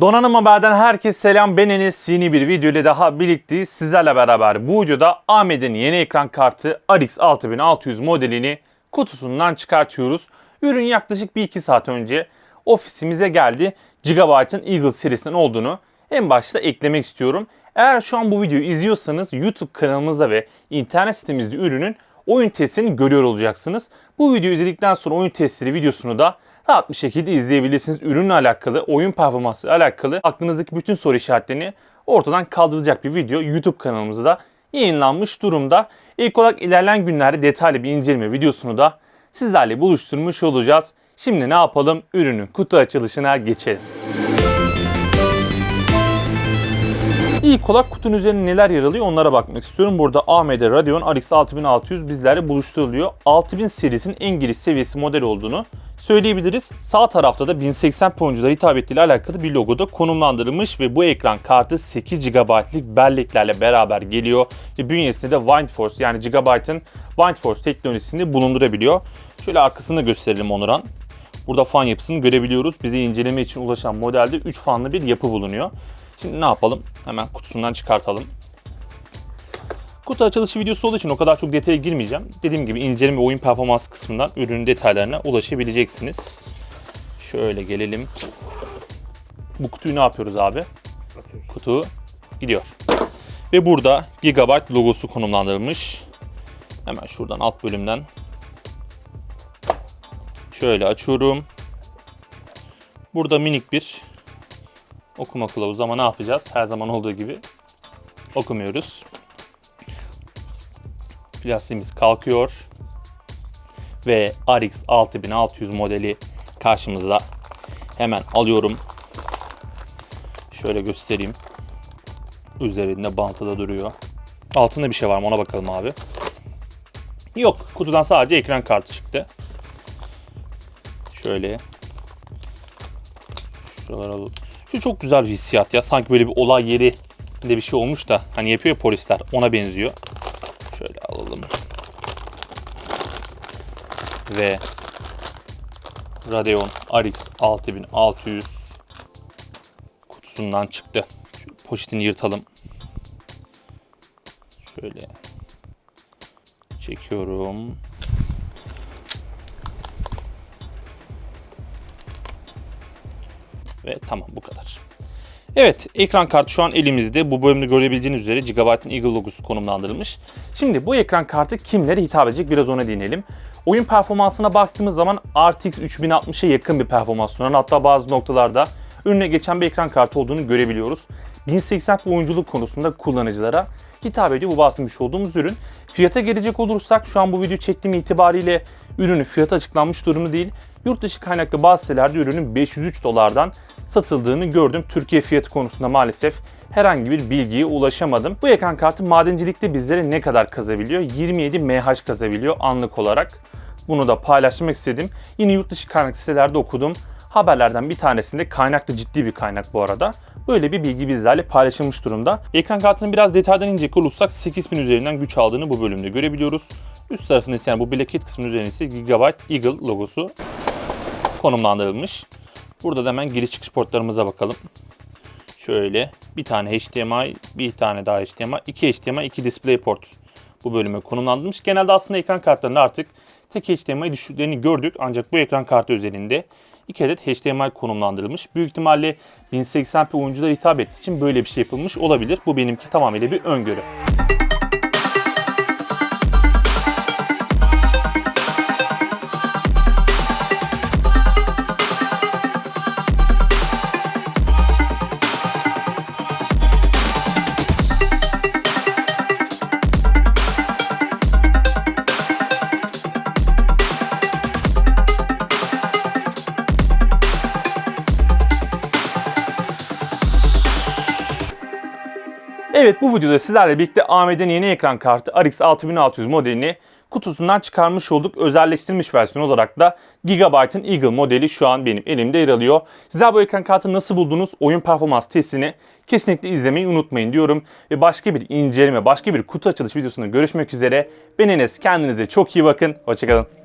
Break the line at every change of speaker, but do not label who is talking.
Donanım Haber'den herkese selam. Ben Enes. Yeni bir video ile daha birlikteyiz. Sizlerle beraber bu videoda AMD'nin yeni ekran kartı RX 6600 modelini kutusundan çıkartıyoruz. Ürün yaklaşık 1-2 saat önce ofisimize geldi. Gigabyte'ın Eagle serisinden olduğunu en başta eklemek istiyorum. Eğer şu an bu videoyu izliyorsanız YouTube kanalımızda ve internet sitemizde ürünün oyun testini görüyor olacaksınız. Bu videoyu izledikten sonra oyun testleri videosunu da rahat bir şekilde izleyebilirsiniz. Ürünle alakalı, oyun performansı alakalı aklınızdaki bütün soru işaretlerini ortadan kaldıracak bir video YouTube kanalımızda yayınlanmış durumda. İlk olarak ilerleyen günlerde detaylı bir inceleme videosunu da sizlerle buluşturmuş olacağız. Şimdi ne yapalım? Ürünün kutu açılışına geçelim. İlk olarak kutunun üzerinde neler yer alıyor onlara bakmak istiyorum. Burada AMD Radeon RX 6600 bizlerle buluşturuluyor. 6000 serisinin en giriş seviyesi model olduğunu söyleyebiliriz. Sağ tarafta da 1080p oyunculara hitap ettiğiyle alakalı bir logo da konumlandırılmış ve bu ekran kartı 8 GB'lik belleklerle beraber geliyor ve bünyesinde de WindForce yani Gigabyte'ın WindForce teknolojisini bulundurabiliyor. Şöyle arkasını gösterelim Onuran. Burada fan yapısını görebiliyoruz. Bize inceleme için ulaşan modelde 3 fanlı bir yapı bulunuyor. Şimdi ne yapalım? Hemen kutusundan çıkartalım. Kutu açılışı videosu olduğu için o kadar çok detaya girmeyeceğim. Dediğim gibi inceleme oyun performans kısmından ürünün detaylarına ulaşabileceksiniz. Şöyle gelelim. Bu kutuyu ne yapıyoruz abi? Kutu gidiyor. Ve burada Gigabyte logosu konumlandırılmış. Hemen şuradan alt bölümden şöyle açıyorum. Burada minik bir okuma kılavuzu ama ne yapacağız? Her zaman olduğu gibi okumuyoruz. Plastiğimiz kalkıyor. Ve RX 6600 modeli karşımızda. Hemen alıyorum. Şöyle göstereyim. Üzerinde bantı duruyor. Altında bir şey var mı ona bakalım abi. Yok kutudan sadece ekran kartı çıktı. Şöyle. Şuralara şu çok güzel bir hissiyat ya. Sanki böyle bir olay yeri de bir şey olmuş da hani yapıyor ya polisler ona benziyor. Şöyle alalım. Ve Radeon RX 6600 kutusundan çıktı. Şu poşetini yırtalım. Şöyle çekiyorum. Ve tamam bu kadar. Evet ekran kartı şu an elimizde. Bu bölümde görebileceğiniz üzere Gigabyte'ın Eagle logosu konumlandırılmış. Şimdi bu ekran kartı kimlere hitap edecek biraz ona değinelim. Oyun performansına baktığımız zaman RTX 3060'a yakın bir performans sunan hatta bazı noktalarda önüne geçen bir ekran kartı olduğunu görebiliyoruz. 1080p oyunculuk konusunda kullanıcılara hitap ediyor bu bahsetmiş olduğumuz ürün. Fiyata gelecek olursak şu an bu video çektiğim itibariyle ürünün fiyatı açıklanmış durumu değil. Yurt dışı kaynaklı bazı sitelerde ürünün 503 dolardan satıldığını gördüm. Türkiye fiyatı konusunda maalesef herhangi bir bilgiye ulaşamadım. Bu ekran kartı madencilikte bizlere ne kadar kazabiliyor? 27 MH kazabiliyor anlık olarak. Bunu da paylaşmak istedim. Yine yurt dışı kaynaklı sitelerde okudum. Haberlerden bir tanesinde kaynaklı ciddi bir kaynak bu arada. Böyle bir bilgi bizlerle paylaşılmış durumda. Ekran kartını biraz detaydan inecek olursak 8000 üzerinden güç aldığını bu bölümde görebiliyoruz. Üst tarafında ise yani bu Blackhead kısmının üzerinde ise Gigabyte Eagle logosu konumlandırılmış. Burada da hemen giriş çıkış portlarımıza bakalım. Şöyle bir tane HDMI, bir tane daha HDMI, iki HDMI, iki DisplayPort bu bölüme konumlandırılmış. Genelde aslında ekran kartlarında artık tek HDMI düşüklerini gördük ancak bu ekran kartı özelinde iki adet HDMI konumlandırılmış. Büyük ihtimalle 1080p oyunculara hitap ettiği için böyle bir şey yapılmış olabilir. Bu benimki tamamıyla bir öngörü. Evet bu videoda sizlerle birlikte AMD'nin yeni ekran kartı RX 6600 modelini kutusundan çıkarmış olduk. Özelleştirilmiş versiyon olarak da Gigabyte'ın Eagle modeli şu an benim elimde yer alıyor. Sizler bu ekran kartını nasıl buldunuz? Oyun performans testini kesinlikle izlemeyi unutmayın diyorum. Ve başka bir inceleme, başka bir kutu açılış videosunda görüşmek üzere. Ben Enes. Kendinize çok iyi bakın. Hoşçakalın.